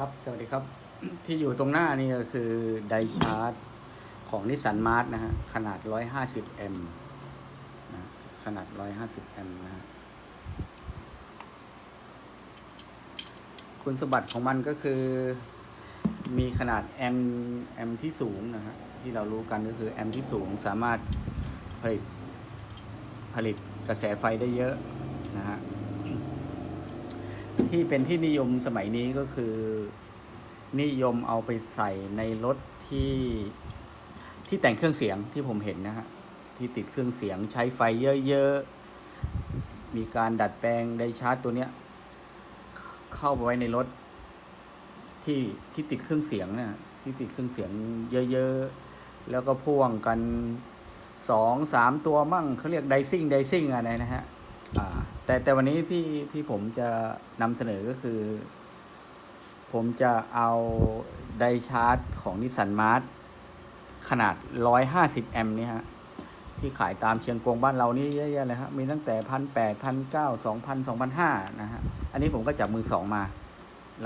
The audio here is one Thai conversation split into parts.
ครับ สวัสดีครับ ที่อยู่ตรงหน้านี่ก็คือไดชาร์จของนิสสันมาร์ทนะฮะ ขนาด 150 แอมป์นะขนาด 150 แอมป์นะฮะ คุณสมบัติของมันก็คือ มีขนาดแอมป์แอมป์ที่สูงนะฮะ ที่เรารู้กันก็คือแอมป์ที่สูงสามารถผลิตผลิตกระแสไฟได้เยอะนะฮะ ที่เป็นที่นิยมสมัยนี้ก็คือ นิยมเอาไปใส่ในรถที่ที่แต่งเครื่องเสียงที่ผมเห็นนะฮะที่ติดเครื่องเสียงใช้ไฟเยอะๆ มีการดัดแปลงไดชาร์จตัวเนี้ย เข้าไปไว้ในรถที่ที่ติดเครื่องเสียงนะที่ติดเครื่องเสียงเยอะๆ แล้วก็พ่วงกันสองสามตัวมั่งเขาเรียกไดซิ่งไดซิ่งอะไรนะฮะอ่า แต่แต่วันนี้ที่ที่ผมจะนำเสนอก็คือ ผมจะเอาไดชาร์จของนิสสันมาร์ทขนาด 150 แอมป์เนี่ยฮะ ที่ขายตามเชียงกงบ้านเรานี่เยอะแยะเลยฮะ มีตั้งแต่พันแปดพันเก้าสองพันสองพันห้านะฮะ อันนี้ผมก็จับมือสองมา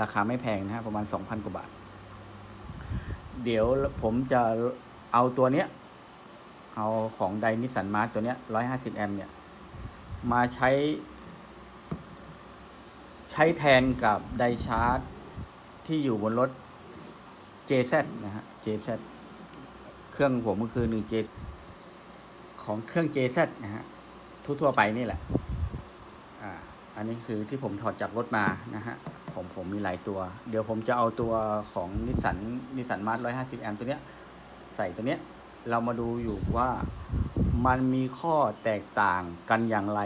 ราคาไม่แพงนะฮะ ประมาณสองพันกว่าบาท เดี๋ยวผมจะเอาตัวเนี้ย เอาของไดนิสสันมาร์ทตัวเนี้ย150แอมป์เนี่ย มาใช้ ใช้แทนกับไดชาร์จที่อยู่บนรถ JZ นะฮะ JZ เครื่องผมก็คือ 1 J ของเครื่อง JZ นะฮะทั่วๆไปนี่แหละ อ่า อันนี้คือที่ผมถอดจากรถมานะฮะผมผมมีหลายตัว เดี๋ยวผมจะเอาตัวของนิสสันนิสสันมาร์ท150แอมตัวเนี้ย ใส่ตัวเนี้ย เรามาดูอยู่ว่า มันมีข้อแตกต่างกันอย่างไร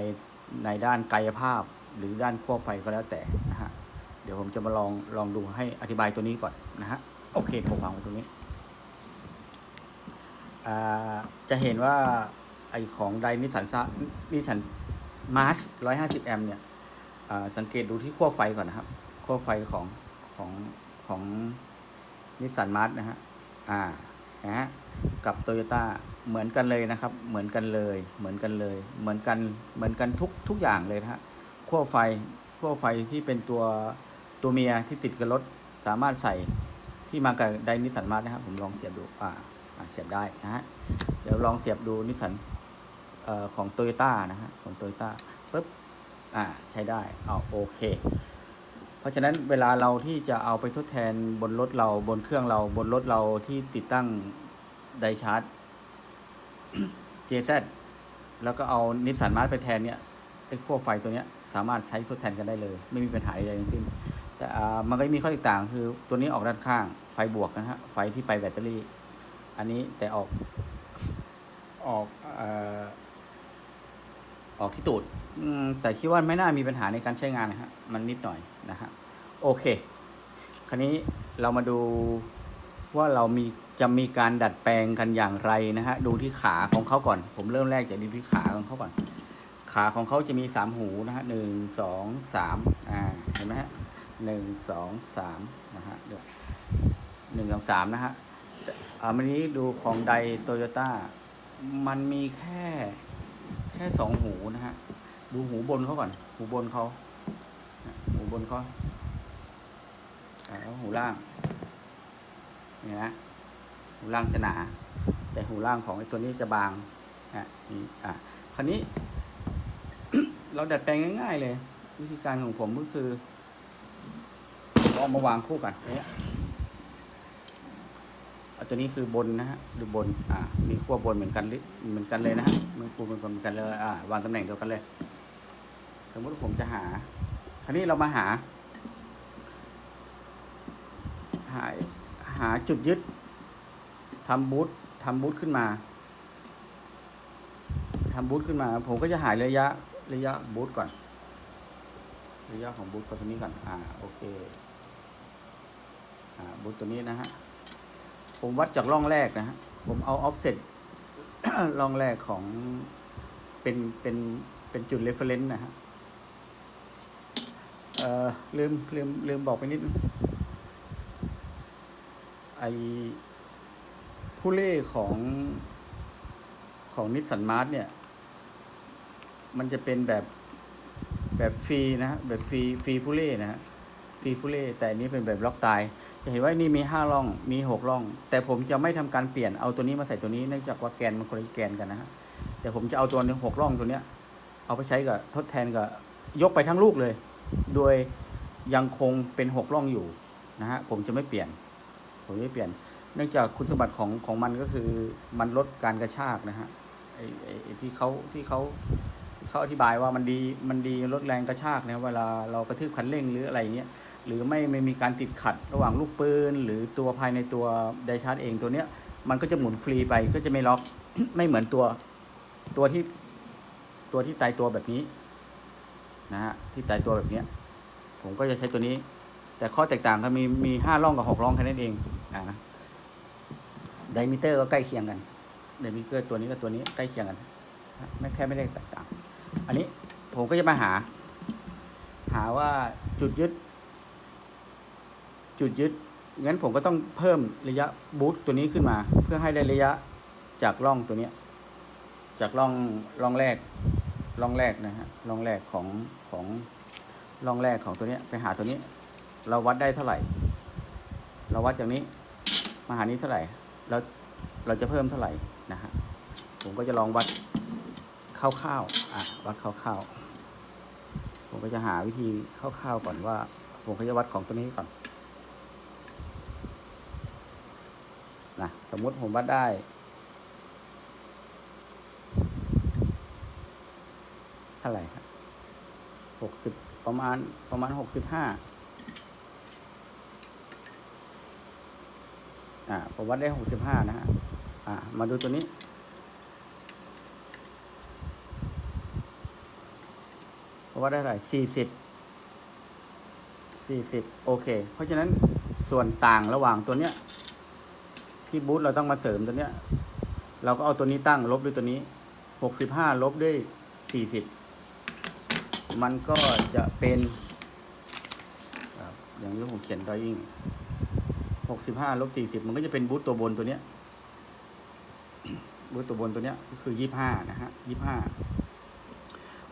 ในด้านกายภาพหรือด้านขั้วไฟก็แล้วแต่นะฮะเดี๋ยวผมจะมาลองลองดูให้อธิบายตัวนี้ก่อนนะฮะโอเคผมวางไว้ตรงนี้จะเห็นว่าไอของไดนิสันซานิสันมาร์ชร้อยห้าสิบแอมเนี่ยสังเกตดูที่ขั้วไฟก่อนนะครับขั้วไฟของของของนิสสันมาร์ชนะฮะอ่านะฮะ กับโตโยต้าเหมือนกันเลยนะครับ เหมือนกันเลย เหมือนกันเลย เหมือนกัน เหมือนกันทุกทุกอย่างเลยนะฮะขั้วไฟขั้วไฟที่เป็นตัวตัวเมียที่ติดกับรถสามารถใส่ที่มากับไดนิสันมาร์นะครับ ผมลองเสียบดูอ่าเสียบได้นะฮะ เดี๋ยวลองเสียบดูนิสันเอ่อของโตโยต้านะฮะ ของโตโยต้าปึ๊บ อ่า ใช้ได้เอาโอเค เพราะฉะนั้นเวลาเราที่จะเอาไปทดแทนบนรถเราบนเครื่องเราบนรถเราที่ติดตั้ง ไดชาร์จ JZ แล้วก็เอานิสสันมาร์ไปแทนเนี่ยไอ้ขั้วไฟตัวเนี้ยสามารถใช้ทดแทนกันได้เลย ไม่มีปัญหาใดๆทั้งสิ้น แต่อ่ามันก็มีข้อแตกต่างคือตัวนี้ออกด้านข้างไฟบวกนะฮะไฟที่ไปแบตเตอรี่ อันนี้แต่ออกออกเอ่อออกที่ตูดแต่คิดว่าไม่น่ามีปัญหาในการใช้งานนะฮะมันนิดหน่อยนะฮะโอเค คราวนี้เรามาดูว่าเรามี จะมีการดัดแปลงกันอย่างไรนะฮะดูที่ขาของเขาก่อน ผมเริ่มแรกจากดูที่ขาของเขาก่อน ขาของเขาจะมีสามหูนะฮะหนึ่งสองสามอ่าเห็นไหมฮะหนึ่งสองสามนะฮะเดี๋ยวหนึ่งสองสามนะฮะอ่าวันนี้ดูของไดโตโยต้ามันมีแค่แค่สองหูนะฮะดูหูบนเขาก่อน หูบนเขาหูบนเขาอ่าแล้วหูล่างเนี่ยนะ หูล่างจะหนา แต่หูล่างของไอ้ตัวนี้จะบางอะนี่อะคราวนี้ เราดัดแปลงง่ายๆเลย วิธีการของผมก็คือเอามาวางคู่กันเนี่ยเอาตัวนี้คือบนนะฮะดูบน อ่า มีขั้วบนเหมือนกันลิเหมือนกันเลยนะฮะมันคูเหมือนกันเลย อ่าวางตำแหน่งเดียวกันเลย สมมติผมจะหา คราวนี้เรามาหา หาหาจุดยึด ทำบูททำบูทขึ้นมาทำบูทขึ้นมา ผมก็จะหายระยะระยะบูทก่อน ระยะของบูทตัวนี้ก่อน อ่า โอเค อ่า บูทตัวนี้นะฮะ ผมวัดจากร่องแรกนะฮะ ผมเอาออฟเซ็ตร่องแรกของเป็นเป็นเป็นจุดเรฟเฟรนซ์นะฮะ เอ่อลืมลืมลืมบอกไปนิดนึงไอ ผู้เล่ของของนิสสันมาร์ทเนี่ย มันจะเป็นแบบแบบฟรีนะฮะแบบฟรีฟรีผู้เล่นะฮะฟรีฟูเล่แต่อันนี้เป็นแบบล็อกตาย จะเห็นว่านี่มีห้าร่องมีหกร่อง แต่ผมจะไม่ทำการเปลี่ยนเอาตัวนี้มาใส่ตัวนี้เนื่องจากว่าแกนมันคนละแกนกันนะฮะแต่ผมจะเอาตัวหกร่องตัวเนี้ย เอาไปใช้กับทดแทนกับยกไปทั้งลูกเลย โดยยังคงเป็นหกร่องอยู่นะฮะผมจะไม่เปลี่ยน ผมไม่เปลี่ยน เนื่องจากคุณสมบัติของของมันก็คือมันลดการกระชากนะฮะไอไอไอที่เขาที่เขาเขาอธิบายว่ามันดีมันดีลดแรงกระชากนะเวลาเรากระทืบคันเร่งหรืออะไรเงี้ยหรือไม่ไม่มีการติดขัดระหว่างลูกปืน หรือตัวภายในตัวไดชาร์จเองตัวเนี้ย มันก็จะหมุนฟรีไปก็จะไม่ล็อก ไม่เหมือนตัวตัวที่ตัวที่ตายตัวแบบนี้นะฮะที่ตายตัวแบบเนี้ย ผมก็จะใช้ตัวนี้ แต่ข้อแตกต่างก็มีมีห้าร่องกับหกร่องแค่นั้นเองอ่า ไดมิเตอร์ก็ใกล้เคียงกันไดมิเตอร์ตัวนี้กับตัวนี้ใกล้เคียงกัน ไม่แค่ไม่ได้แตกต่าง อันนี้ผมก็จะมาหา หาว่าจุดยึด จุดยึดงั้นผมก็ต้องเพิ่มระยะบูทตัวนี้ขึ้นมา เพื่อให้ได้ระยะจากร่องตัวนี้ จากร่องร่องแรกร่องแรกนะฮะร่องแรกของของร่องแรกของตัวนี้ไปหาตัวนี้ เราวัดได้เท่าไหร่ เราวัดจากนี้มาหานี้เท่าไหร่ แล้วเราจะเพิ่มเท่าไหร่นะฮะผมก็จะลองวัดคร่าวๆอะวัดคร่าวๆผมก็จะหาวิธีคร่าวๆก่อนว่า ผมก็จะวัดของตัวนี้ก่อนนะสมมุติผมวัดได้เท่าไหร่ครับหกสิบประมาณประมาณหกสิบห้า อ่าผมวัดได้หกสิบห้านะฮะอ่ามาดูตัวนี้ ผมวัดได้เท่าไหร่สี่สิบสี่สิบโอเค เพราะฉะนั้นส่วนต่างระหว่างตัวเนี้ย ที่บูธเราต้องมาเสริมตัวเนี้ย เราก็เอาตัวนี้ตั้งลบด้วยตัวนี้หกสิบห้าลบด้วยสี่สิบมันก็จะเป็นอย่างที่ผมเขียนดอยอิง หกสิบห้าลบสี่สิบมันก็จะเป็นบูธตัวบนตัวเนี้ยบูธตัวบนตัวเนี้ยก็คือยี่ห้านะฮะยี่ห้า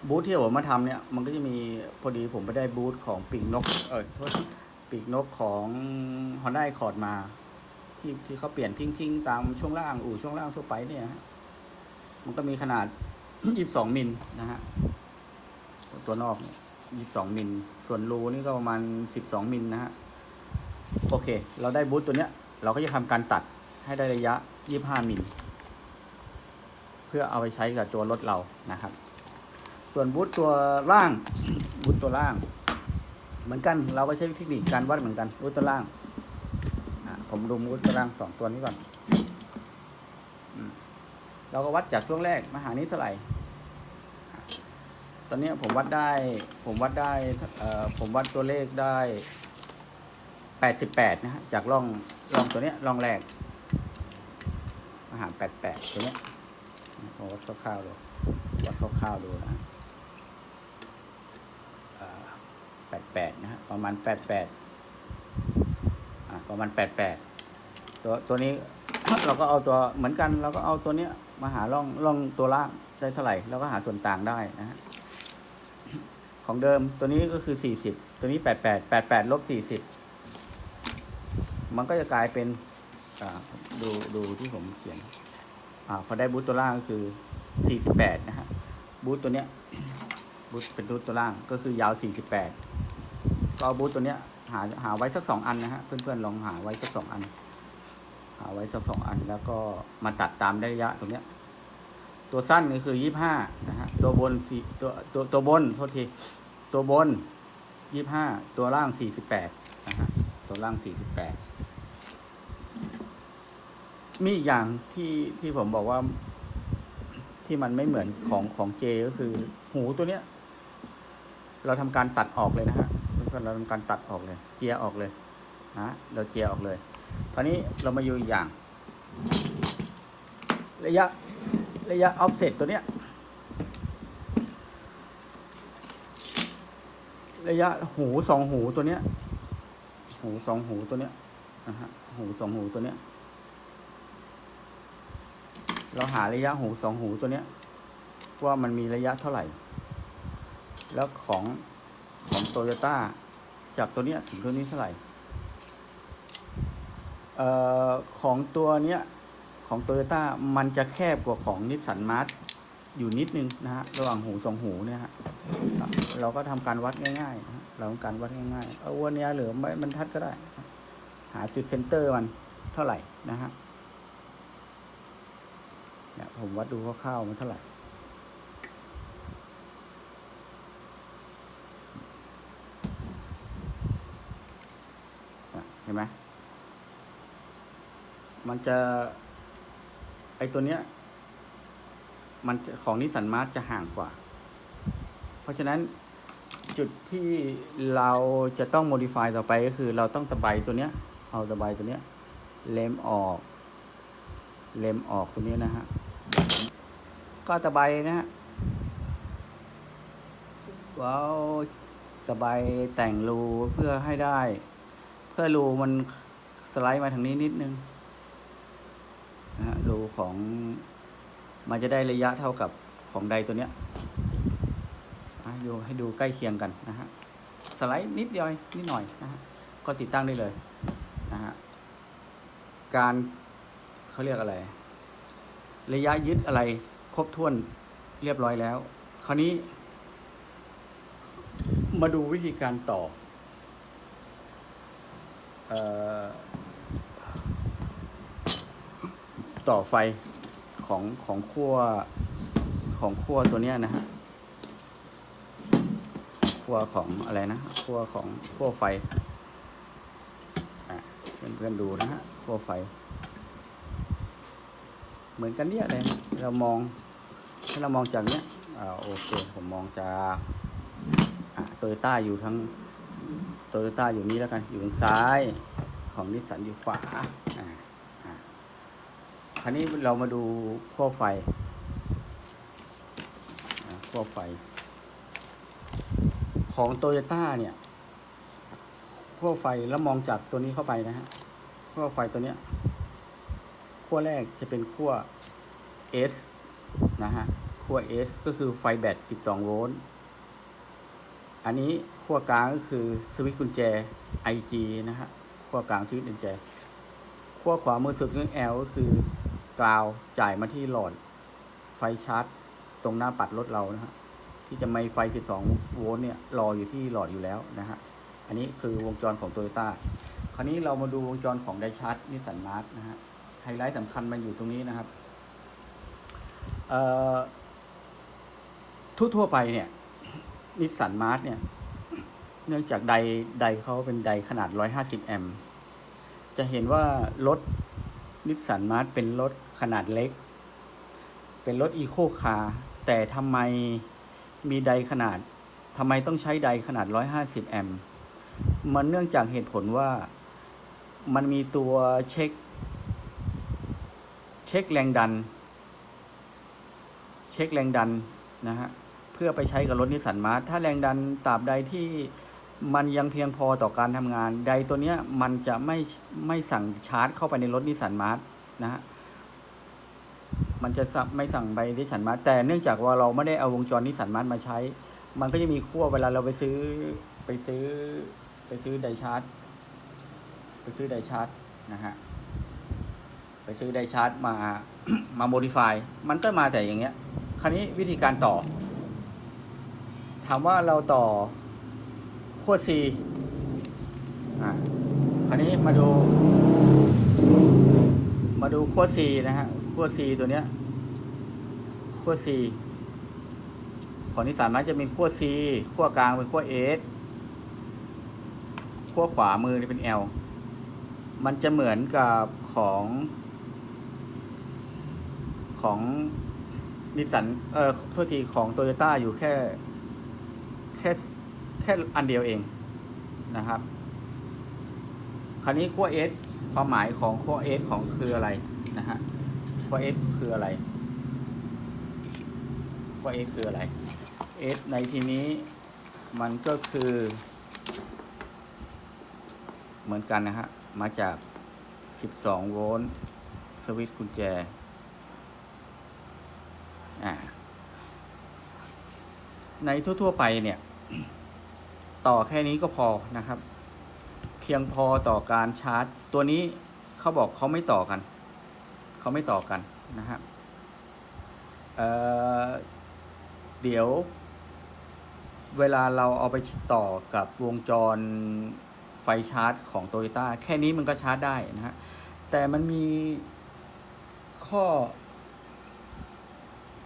บูธที่ผมมาทำเนี่ย มันก็จะมีพอดีผมไปได้บูธของปีกนก เออโทษปีกนกของ Honda Accord มา ที่ที่เขาเปลี่ยนทิ้งๆ ตามช่วงล่างอู่ช่วงล่างทั่วไปเนี่ยฮะมันก็มีขนาด22มิลนะฮะตัวนอกเนี่ย22มิล ส่วนรูนี่ก็ประมาณ12มิลนะฮะ โอเค เราได้บูทตัวเนี้ย เราก็จะทำการตัดให้ได้ระยะ 25 มิล เพื่อเอาไปใช้กับตัวรถเรานะครับ ส่วนบูทตัวล่าง บูทตัวล่าง เหมือนกัน เราก็ใช้เทคนิคการวัดเหมือนกัน บูทตัวล่าง ผมดูมูดตารางสองตัวนี้ก่อน เราก็วัดจากช่วงแรกมาหานี้เท่าไหร่ตอนนี้ผมวัดได้ ผมวัดได้ผมวัดตัวเลขได้ แปดสิบแปดนะฮะจากร่องร่องตัวเนี้ยร่องแรกมาหาแปดแปดตัวเนี้ยวัดคร่าวๆดูวัดคร่าวๆดูนะแปดแปดนะฮะประมาณแปดแปดอะประมาณแปดแปดตัวตัวนี้เราก็เอาตัวเหมือนกันเราก็เอาตัวเนี้ยมาหาร่องร่องตัวล่างได้เท่าไหร่เราก็หาส่วนต่างได้นะฮะของเดิมตัวนี้ก็คือสี่สิบตัวนี้แปดแปดแปดแปดลบสี่สิบ มันก็จะกลายเป็นดูดูที่ผมเขียนอพอได้บูตตัวล่างก็คือสี่สิบแปดนะฮะบูตตัวเนี้ยบูตเป็นบูตตัวล่างก็คือยาวสี่สิบแปดก็เอาบูธตัวเนี้ยหาหาไว้สักสองอันนะฮะเพื่อนๆลองหาไว้สักสองอัน หาไว้สักสองอันแล้วก็มาตัดตามได้ระยะตรงเนี้ย ตัวสั้นนี่คือยี่ห้านะฮะตัวบนสี่ตัวตัวตัวบนโทษทีตัวบนยี่ห้าตัวล่างสี่สิบแปดนะฮะ ตัวล่างสี่สิบแปดมีอีกอย่างที่ที่ผมบอกว่า ที่มันไม่เหมือนของของเจก็คือ หูตัวเนี้ย เราทำการตัดออกเลยนะฮะเราทำการตัดออกเลย เจียออกเลยนะเราเจียออกเลยคราวนี้เรามาอยู่อีกอย่าง ระยะระยะออฟเซตตัวเนี้ยระยะหูสองหูตัวเนี้ย หูสองหูตัวเนี้ยนะฮะหูสองหูตัวเนี้ย เราหาระยะหูสองหูตัวเนี้ย ว่ามันมีระยะเท่าไหร่ แล้วของของโตโยต้าจากตัวเนี้ยถึงตัวนี้เท่าไหร่เอ่อของตัวเนี้ยของโตโยต้ามันจะแคบกว่าของนิสสันมาร์อยู่นิดนึงนะฮะระหว่างหูสองหูเนี่ยฮะเราก็ทำการวัดง่ายๆนะฮะ เราทำการวัดง่ายๆเอาวันเนี้ยหรือไม่บรรทัดก็ได้ หาจุดเซนเตอร์มันเท่าไหร่นะฮะเนี่ยผมวัดดูคร่าวๆมันเท่าไหร่เห็นไหมมันจะ ไอตัวเนี้ย มันของนิสสันมาร์จะห่างกว่า เพราะฉะนั้น จุดที่เราจะต้อง modify ต่อไปก็คือเราต้องตะไบตัวเนี้ย เอาตะไบตัวเนี้ย เล็มออก เล็มออกตัวนี้นะฮะ ก็ตะไบนะฮะ ว้าวตะไบแต่งรูเพื่อให้ได้ เพื่อรูมันสไลด์มาทางนี้นิดนึงนะฮะรูของมันจะได้ระยะเท่ากับของใดตัวเนี้ย อะดูให้ดูใกล้เคียงกันนะฮะสไลด์นิดเดียวนิดหน่อยนะฮะก็ติดตั้งได้เลยนะฮะการเขาเรียกอะไร ระยะยึดอะไรครบถ้วนเรียบร้อยแล้ว คราวนี้ มาดูวิธีการต่อเอ่อต่อไฟของของขั้วของขั้วตัวเนี้ยนะฮะ ขั้วของอะไรนะขั้วของขั้วไฟเพื่อนๆดูนะฮะขั้วไฟ เหมือนกันเนี่ยเลยเรามองถ้าเรามองจากเนี้ยอ่าโอเคผมมองจากโตโยต้าอยู่ทั้งโตโยต้าอยู่นี้แล้วกันอยู่ทางซ้ายของนิสสันอยู่ขวาอ่าคราวนี้เรามาดูขั้วไฟขั้วไฟ ของโตโยต้าเนี่ยขั้วไฟแล้วมองจากตัวนี้เข้าไปนะฮะขั้วไฟตัวเนี้ยขั้วแรกจะเป็นขั้ว S นะฮะขั้ว S ก็คือไฟแบต 12 โวลต์อันนี้ขั้วกลางก็คือสวิตช์กุญแจ IG นะฮะขั้วกลางสวิตช์กุญแจขั้วขวามือสุดคือ L ก็คือกราวจ่ายมาที่หลอดไฟชาร์จ ตรงหน้าปัดรถเรานะฮะ ที่จะไม่ไฟ 12 โวลต์เนี่ยรออยู่ที่หลอดอยู่แล้วนะฮะ อันนี้คือวงจรของโตโยต้า คราวนี้เรามาดูวงจรของไดชาร์จนิสสันมาร์นะฮะ ไฮไลท์สำคัญมันอยู่ตรงนี้นะครับ เอ่อ ทั่วๆไปเนี่ยนิสสันมาร์เนี่ย เนื่องจากไดไดเขาเป็นไดขนาด 150 แอมป์จะเห็นว่ารถนิสสันมาร์เป็นรถขนาดเล็ก เป็นรถอีโคคาร์แต่ทำไม มีไดขนาดทำไมต้องใช้ไดขนาด 150 แอมป์มันเนื่องจากเหตุผลว่ามันมีตัวเช็ค เช็คแรงดัน เช็คแรงดันนะฮะเพื่อไปใช้กับรถนิสสันมาร์ทถ้าแรงดันตราบใดที่มันยังเพียงพอต่อการทำงานใดตัวเนี้ยมันจะไม่ไม่สั่งชาร์จเข้าไปในรถนิสสันมาร์ทนะฮะ มันจะสั่งไม่สั่งไปนิสสันมาแต่เนื่องจากว่าเราไม่ได้เอาวงจรนิสสันมาร์ทมาใช้ มันก็จะมีขั้วเวลาเราไปซื้อไปซื้อไปซื้อไดชาร์จไปซื้อไดชาร์จนะฮะไปซื้อไดชาร์จมามาโมดิฟายมันก็มาแต่อย่างเงี้ย คราวนี้วิธีการต่อ ถามว่าเราต่อขั้ว C อ่าคราวนี้มาดู มาดูขั้ว C นะฮะ ขั้ว C ตัวเนี้ยขั้ว C ของนิสสันมันจะเป็นขั้ว C ขั้วกลางเป็นขั้ว S ขั้วขวามือนี่เป็น L มันจะเหมือนกับของของนิสสันเอ่อโทษทีของโตโยต้าอยู่แค่แค่แค่อันเดียวเองนะครับ คราวนี้ขั้ว S ความหมายของขั้ว S ของคืออะไรนะฮะ ขั้ว S คืออะไรขั้ว S คืออะไร S ในที่นี้มันก็คือ เหมือนกันนะฮะ มาจาก 12 โวลต์สวิตช์กุญแจ อ่า ในทั่ว ๆ ไปเนี่ย ต่อแค่นี้ก็พอนะครับ เพียงพอต่อการชาร์จ ตัวนี้เขาบอกเขาไม่ต่อกัน เขาไม่ต่อกันนะฮะเเดี๋ยว เวลาเราเอาไปต่อกับวงจรไฟชาร์จของโตโยต้าแค่นี้มันก็ชาร์จได้นะฮะ แต่มันมีข้อ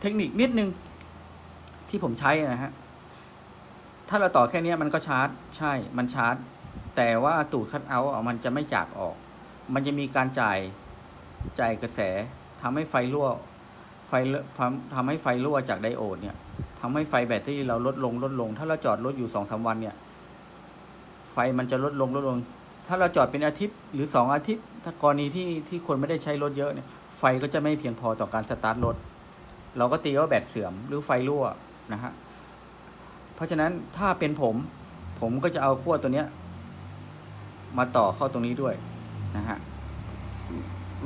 เทคนิคนิดนึงที่ผมใช้นะฮะ ถ้าเราต่อแค่นี้มันก็ชาร์จ ใช่ มันชาร์จ แต่ว่าตูดคัดเอาท์มันจะไม่จากออก มันจะมีการจ่าย จ่ายกระแสทำให้ไฟรั่วไฟเลทำทำให้ไฟรั่วจากไดโอดเนี่ยทำให้ไฟแบตเตอรี่เราลดลงลดลง ถ้าเราจอดรถอยู่สองสามวันเนี่ย ไฟมันจะลดลงลดลง ถ้าเราจอดเป็นอาทิตย์หรือสองอาทิตย์ ถ้ากรณีที่ที่คนไม่ได้ใช้รถเยอะเนี่ยไฟก็จะไม่เพียงพอต่อการสตาร์ทรถ เราก็ตีว่าแบตเสื่อมหรือไฟรั่วนะฮะเพราะฉะนั้นถ้าเป็นผม ผมก็จะเอาขั้วตัวเนี้ย มาต่อเข้าตรงนี้ด้วยนะฮะ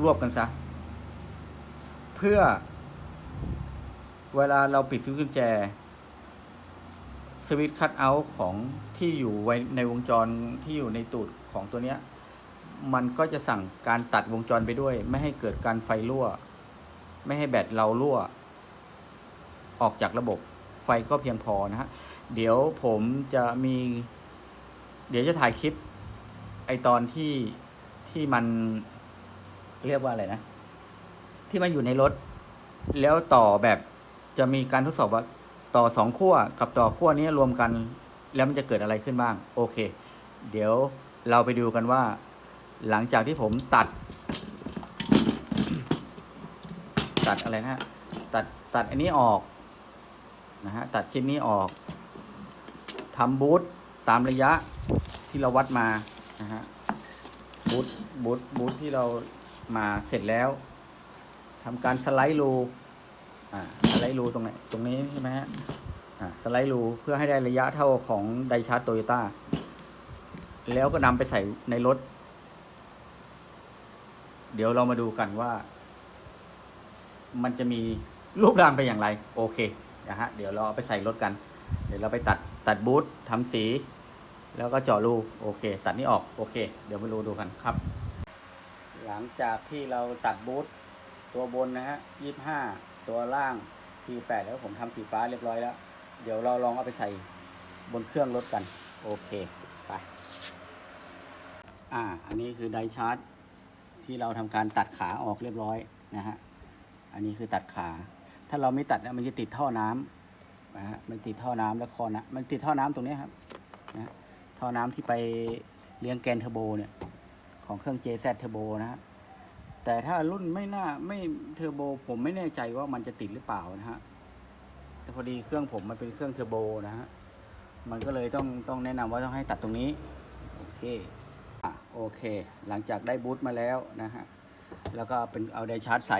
รวบกันซะ เพื่อ เวลาเราปิดสวิตช์กุญแจ สวิตช์คัตเอาท์ของที่อยู่ไว้ในวงจรที่อยู่ในตูดของตัวเนี้ย มันก็จะสั่งการตัดวงจรไปด้วย ไม่ให้เกิดการไฟรั่ว ไม่ให้แบตเรารั่ว ออกจากระบบไฟก็เพียงพอนะฮะ เดี๋ยวผมจะมี เดี๋ยวจะถ่ายคลิป ไอตอนที่ที่มัน เรียกว่าอะไรนะ ที่มันอยู่ในรถ แล้วต่อแบบจะมีการทดสอบว่าต่อสองขั้วกับต่อขั้วนี้รวมกัน แล้วมันจะเกิดอะไรขึ้นบ้าง โอเค เดี๋ยวเราไปดูกันว่า หลังจากที่ผมตัด ตัดอะไรนะ ตัดตัดอันนี้ออกนะฮะตัดชิ้นนี้ออกทำบูทตามระยะที่เราวัดมานะฮะบูทบูทบูทที่เรา มาเสร็จแล้วทำการสไลด์รูอ่าสไลด์รูตรงไหนตรงนี้ใช่ไหมฮะอ่าสไลด์รูเพื่อให้ได้ระยะเท่าของไดชาร์ตโตโยต้าแล้วก็นำไปใส่ในรถ เดี๋ยวเรามาดูกันว่า มันจะมีรูปร่างเป็นอย่างไร โอเคนะฮะเดี๋ยวเราเอาไปใส่รถกัน เดี๋ยวเราไปตัดตัดบูททำสี แล้วก็เจาะรูโอเค ตัดนี้ออก โอเค เดี๋ยวมาดูดูกันครับ หลังจากที่เราตัดบูทตัวบนนะฮะยี่ห้าตัวล่างสี่แปดแล้วผมทำสีฟ้าเรียบร้อยแล้ว เดี๋ยวเราลองเอาไปใส่บนเครื่องรถกัน โอเคไปอ่า อันนี้คือไดชาร์จที่เราทำการตัดขาออกเรียบร้อยนะฮะอันนี้คือตัดขา ถ้าเราไม่ตัดมันจะติดท่อน้ำนะฮะมันติดท่อน้ำแล้วคอนะมันติดท่อน้ำตรงนี้ครับนะฮะท่อน้ำที่ไปเลี้ยงแกนเทอร์โบเนี่ย ของเครื่อง JZ เทอร์โบนะฮะแต่ถ้ารุ่นไม่น่าไม่เทอร์โบผมไม่แน่ใจว่ามันจะติดหรือเปล่านะฮะแต่พอดีเครื่องผมมันเป็นเครื่องเทอร์โบนะฮะมันก็เลยต้องต้องแนะนำว่าต้องให้ตัดตรงนี้โอเคอะโอเค หลังจากได้บูทมาแล้วนะฮะแล้วก็เป็นเอาไดชาร์จใส่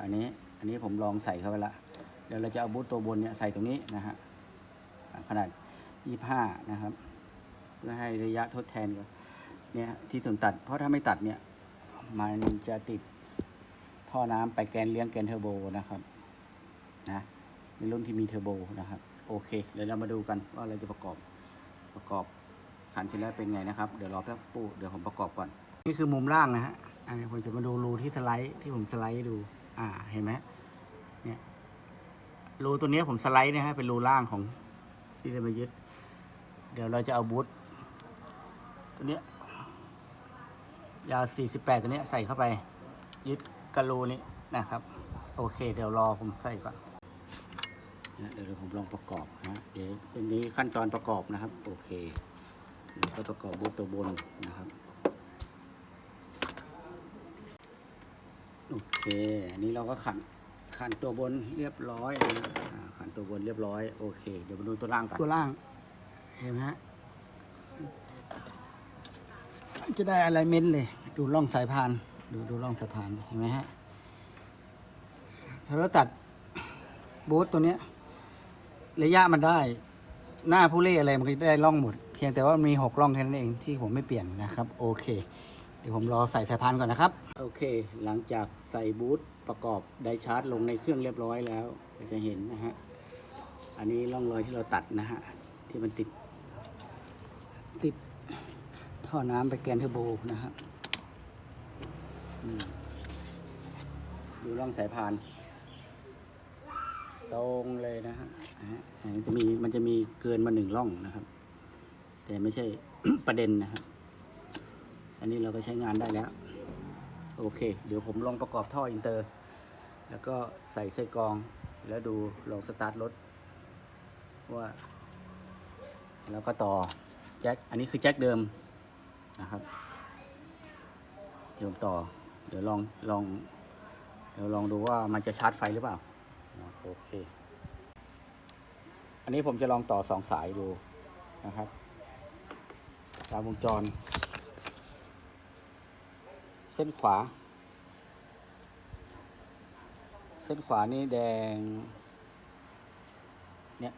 อันนี้อันนี้ผมลองใส่เข้าไปละเดี๋ยวเราจะเอาบูทตัวบนเนี่ยใส่ตรงนี้นะฮะอะขนาด 25 นะครับ เพื่อให้ระยะทดแทนกับ เนี่ยที่ส่วนตัด เพราะถ้าไม่ตัดเนี่ย มันจะติดท่อน้ำไปแกนเลี้ยงแกนเทอร์โบนะครับนะในรุ่นที่มีเทอร์โบนะครับ โอเคเดี๋ยวเรามาดูกันว่าเราจะประกอบประกอบขันเสร็จแล้วเป็นไงนะครับ เดี๋ยวรอแป๊บปูเดี๋ยวผมประกอบก่อน นี่คือมุมล่างนะฮะอันนี้ผมจะมาดูรูที่สไลด์ที่ผมสไลด์ดู อ่าเห็นไหมเนี่ยรูตัวเนี้ยผมสไลด์นะฮะเป็นรูล่างของที่จะมายึด เดี๋ยวเราจะเอาบูทตัวเนี้ย ยาว 48 ตัวเนี้ยใส่เข้าไป ยึดกระโหลนี้นะครับ โอเค เดี๋ยวรอผมใส่ก่อนนะเดี๋ยวผมลองประกอบนะเดี๋ยวเป็นนี้ขั้นตอนประกอบนะครับ โอเคแล้วก็ประกอบบูทตัวบนนะครับ โอเค อันนี้เราก็ขันขันตัวบนเรียบร้อยนะอ่าขันตัวบนเรียบร้อย โอเค เดี๋ยวมาดูตัวล่างก่อนตัวล่าง เห็นไหมฮะ จะได้อะไรเม้นเลย ดูร่องสายพาน ดูดูร่องสายพานเห็นไหมฮะถ้าเราตัดบูทตัวเนี้ย ระยะมันได้ หน้าผู้เล่อะไรมันก็ได้ร่องหมด เพียงแต่ว่ามีหกร่องแค่นั้นเองที่ผมไม่เปลี่ยนนะครับ โอเค เดี๋ยวผมรอใส่สายพานก่อนนะครับ โอเค หลังจากใส่บูทประกอบไดชาร์จลงในเครื่องเรียบร้อยแล้ว จะเห็นนะฮะ อันนี้ร่องรอยที่เราตัดนะฮะ ที่มันติด ติด ท่อน้ำไปแกนเทอร์โบนะครับดูร่องสายพาน ตรงเลยนะฮะมันจะมีมันจะมีเกินมาหนึ่งร่องนะครับ แต่ไม่ใช่ประเด็นนะครับ อันนี้เราก็ใช้งานได้แล้ว โอเค เดี๋ยวผมลองประกอบท่ออินเตอร์ แล้วก็ใส่ไส้กรอง แล้วดูลองสตาร์ทรถว่า แล้วก็ต่อแจ็คอันนี้คือแจ็คเดิม นะครับ เดี๋ยวต่อ เดี๋ยวลองลอง เดี๋ยวลองดูว่ามันจะชาร์จไฟหรือเปล่า โอเค อันนี้ผมจะลองต่อสองสายดูนะครับ ตามวงจร เส้นขวา เส้นขวานี่แดง เนี่ย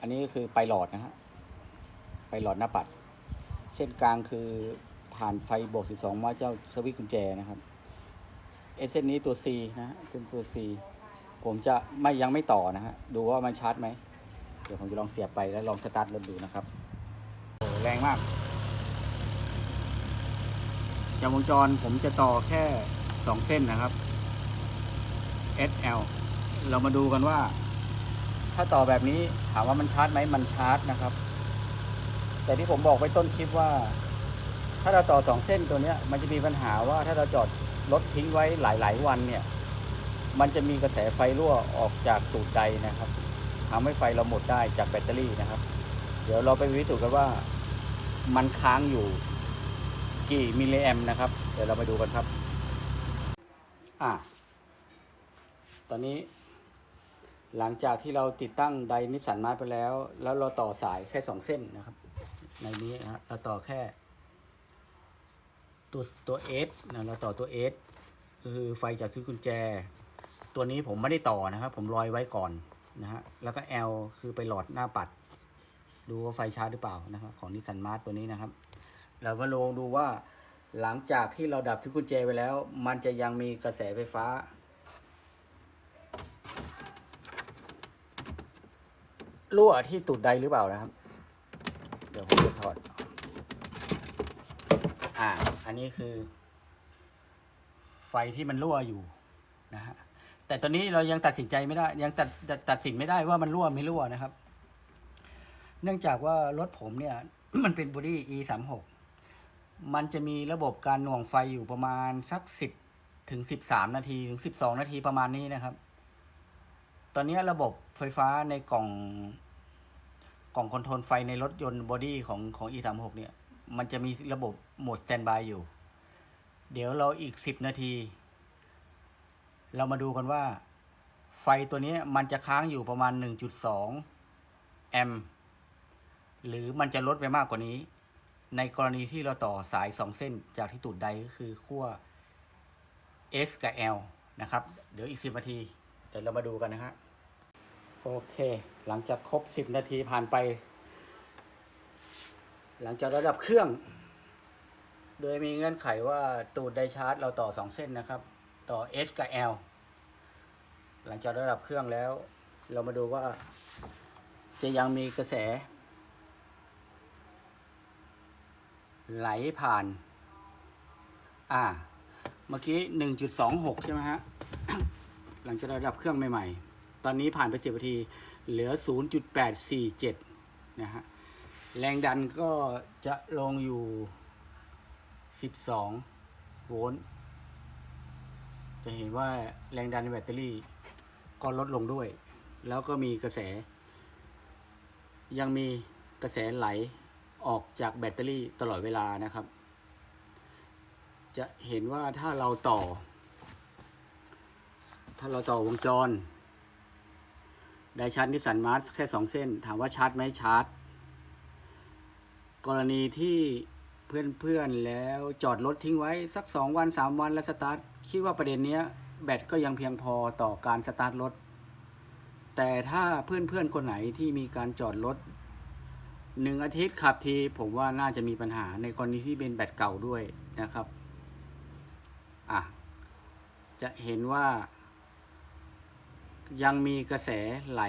อันนี้คือไปหลอดนะฮะไปหลอดหน้าปัด ส้นกลางคือผ่านไฟบวก 12 มาเจ้าสวิตช์กุญแจนะครับเอเส้นนี้ตัว C นะฮะเป็นตัว C ผมจะไม่ยังไม่ต่อนะฮะดูว่ามันชาร์จไหมเดี๋ยวผมจะลองเสียบไปแล้วลองสตาร์ทรถดูนะครับโอ้แรงมากจากวงจรผมจะต่อแค่ 2 เส้นนะครับ SL เรามาดูกันว่า ถ้าต่อแบบนี้ถามว่ามันชาร์จไหมมันชาร์จนะครับ แต่ที่ผมบอกไว้ต้นคลิปว่า ถ้าเราต่อสองเส้นตัวเนี้ย มันจะมีปัญหาว่าถ้าเราจอดรถทิ้งไว้หลาย ๆ วันเนี่ย มันจะมีกระแสไฟรั่วออกจากตูดใดนะครับทำให้ไฟเราหมดได้จากแบตเตอรี่นะครับ เดี๋ยวเราไปวิสูจน์กันว่ามันค้างอยู่กี่มิลลิแอมนะครับ เดี๋ยวเรามาดูกันครับ อะตอนนี้ หลังจากที่เราติดตั้งไดนิสสันมาร์ไปแล้ว แล้วเราต่อสายแค่สองเส้นนะครับ ในนี้นะเราต่อแค่ ตัวตัวเอสนะเราต่อตัวเอสคือไฟจากซื้อกุญแจ ตัวนี้ผมไม่ได้ต่อนะครับ ผมลอยไว้ก่อนนะฮะแล้วก็ L คือไปหลอดหน้าปัด ดูว่าไฟชาร์จหรือเปล่านะครับของนิสสันมาร์ตัวนี้นะครับ เรามาลองดูว่าหลังจากที่เราดับซื้อกุญแจไปแล้ว มันจะยังมีกระแสไฟฟ้า รั่วที่ตูดใดหรือเปล่านะครับ เดี๋ยวผมจะถอด อ่า อันนี้คือ ไฟที่มันรั่วอยู่นะฮะ แต่ตอนนี้เรายังตัดสินใจไม่ได้ ยังตัดตัดตัดสินไม่ได้ว่ามันรั่วไม่รั่วนะครับ เนื่องจากว่ารถผมเนี่ย มันเป็นบอดี้ e สามหกมันจะมีระบบการหน่วงไฟอยู่ประมาณสักสิบถึงสิบสามนาทีถึงสิบสองนาทีประมาณนี้นะครับ ตอนนี้ระบบไฟฟ้าในกล่อง กล่องคอนโทรลไฟในรถยนต์บอดี้ของของ e 3 6 เนี่ย มันจะมีระบบโหมดสแตนบายอยู่ เดี๋ยวเราอีก 10 นาที เรามาดูกันว่า ไฟตัวนี้มันจะค้างอยู่ประมาณ 1.2 แอมป์หรือมันจะลดไปมากกว่านี้ ในกรณีที่เราต่อสาย 2 เส้นจากที่ตูดใดก็คือขั้ว S กับ L นะครับ เดี๋ยวอีก 10 นาที เดี๋ยวเรามาดูกันนะฮะ โอเค หลังจากครบ10นาทีผ่านไป หลังจากระดับเครื่อง โดยมีเงื่อนไขว่าตูดไดชาร์จเราต่อ2เส้นนะครับ ต่อ S กับ L หลังจากระดับเครื่องแล้ว เรามาดูว่า จะยังมีกระแส ไหลผ่าน อ่า เมื่อกี้1.26ใช่ไหมฮะ หลังจากระดับเครื่องใหม่ ๆ ตอนนี้ผ่านไป 10นาที เหลือ 0.847 นะฮะ แรงดันก็จะลงอยู่ 12 โวลต์ จะเห็นว่าแรงดันในแบตเตอรี่ก็ลดลงด้วย แล้วก็มีกระแส ยังมีกระแสไหลออกจากแบตเตอรี่ตลอดเวลานะครับ จะเห็นว่าถ้าเราต่อ ถ้าเราต่อวงจร ได้ชาร์จนิสสันมาร์สแค่สองเส้น ถามว่าชาร์จไหมชาร์จ กรณีที่เพื่อนๆแล้วจอดรถทิ้งไว้สักสองวันสามวันแล้วสตาร์ทคิดว่าประเด็นเนี้ยแบตก็ยังเพียงพอต่อการสตาร์ทรถ แต่ถ้าเพื่อนๆคนไหนที่มีการจอดรถหนึ่งอาทิตย์ขับทีผมว่าน่าจะมีปัญหาในกรณีที่เป็นแบตเก่าด้วยนะครับ อะ จะเห็นว่า ยังมีกระแสไหล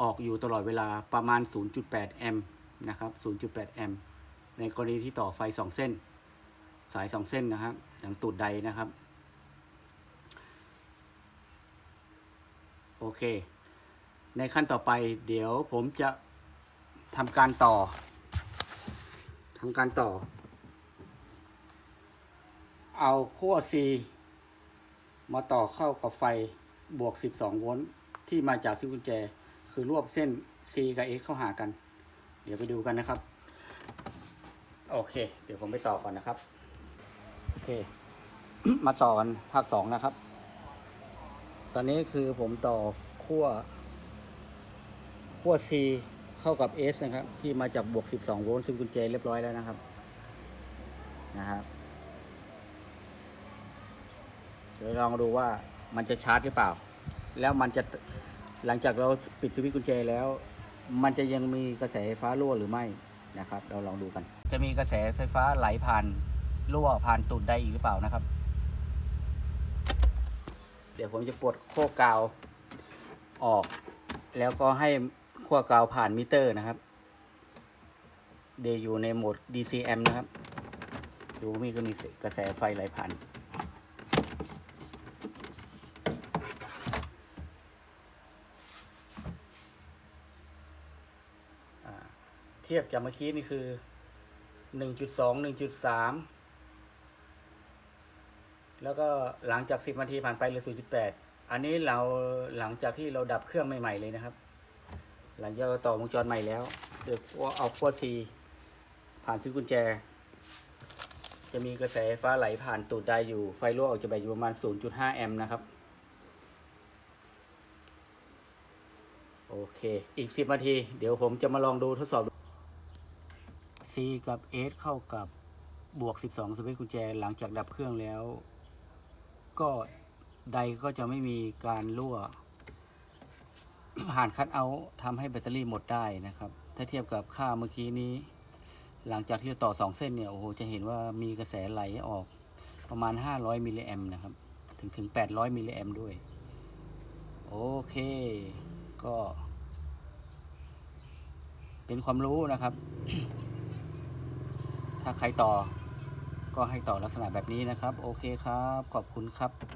ออกอยู่ตลอดเวลาประมาณ 0.8 แอมป์นะครับ 0.8 แอมป์ในกรณีที่ต่อไฟสองเส้น สายสองเส้นนะครับอย่างตูดใดนะครับ โอเค ในขั้นต่อไปเดี๋ยวผมจะทำการต่อทำการต่อ เอาขั้ว C มาต่อเข้ากับไฟ บวก 12 โวลต์ที่มาจากซิกุญแจ คือรวบเส้น C กับ X เข้าหากัน เดี๋ยวไปดูกันนะครับ โอเค เดี๋ยวผมไปต่อก่อนนะครับ โอเค มาต่อกันภาคสองนะครับ ตอนนี้คือผมต่อขั้วขั้ว C เข้ากับ S นะครับ ที่มาจากบวก 12 โวลต์ซึ่งกุญแจเรียบร้อยแล้วนะครับนะครับเดี๋ยวลองดูว่า มันจะชาร์จหรือเปล่า แล้วมันจะหลังจากเราปิดสวิตช์กุญแจแล้ว มันจะยังมีกระแสไฟฟ้ารั่วหรือไม่นะครับ เราลองดูกัน จะมีกระแสไฟฟ้าไหลผ่านรั่วผ่านตุดได้อีกหรือเปล่านะครับ เดี๋ยวผมจะปลดโค้กาวออก แล้วก็ให้ขั้วกาวผ่านมิเตอร์นะครับ เดี๋ยวอยู่ในโหมด DCM นะครับ ดูมีก็มีกระแสไฟไหลผ่าน อ่าเทียบจากเมื่อกี้นี่คือหนึ่งจุดสองหนึ่งจุดสามแล้วก็หลังจากสิบนาทีผ่านไปเหลือศูนย์จุดแปดอันนี้เราหลังจากที่เราดับเครื่องใหม่ ๆ เลยนะครับ หลังจากเราต่อวงจรใหม่แล้วเดี๋ยวเอาขั้วซีผ่านชิ้นกุญแจ จะมีกระแสไฟฟ้าไหลผ่านตูดได้อยู่ไฟรั่วออกจากแบตอยู่ประมาณ 0.5 แอมป์นะครับ โอเค อีก 10นาที เดี๋ยวผมจะมาลองดูทดสอบ C กับ S เข้ากับบวก 12สวิตช์กุญแจหลังจากดับเครื่องแล้ว ก็ใดก็จะไม่มีการรั่ว ผ่านคัดเอาท์ทำให้แบตเตอรี่หมดได้นะครับ ถ้าเทียบกับค่าเมื่อกี้นี้ หลังจากที่เราต่อ 2 เส้นเนี่ยโอ้โหจะเห็นว่ามีกระแสไหลออกประมาณ 500มิลลิแอมป์นะครับ ถึงถึง 800มิลลิแอมป์ด้วย โอเค ก็ เป็นความรู้นะครับ ถ้าใครต่อก็ให้ต่อลักษณะแบบนี้นะครับ โอเคครับ ขอบคุณครับ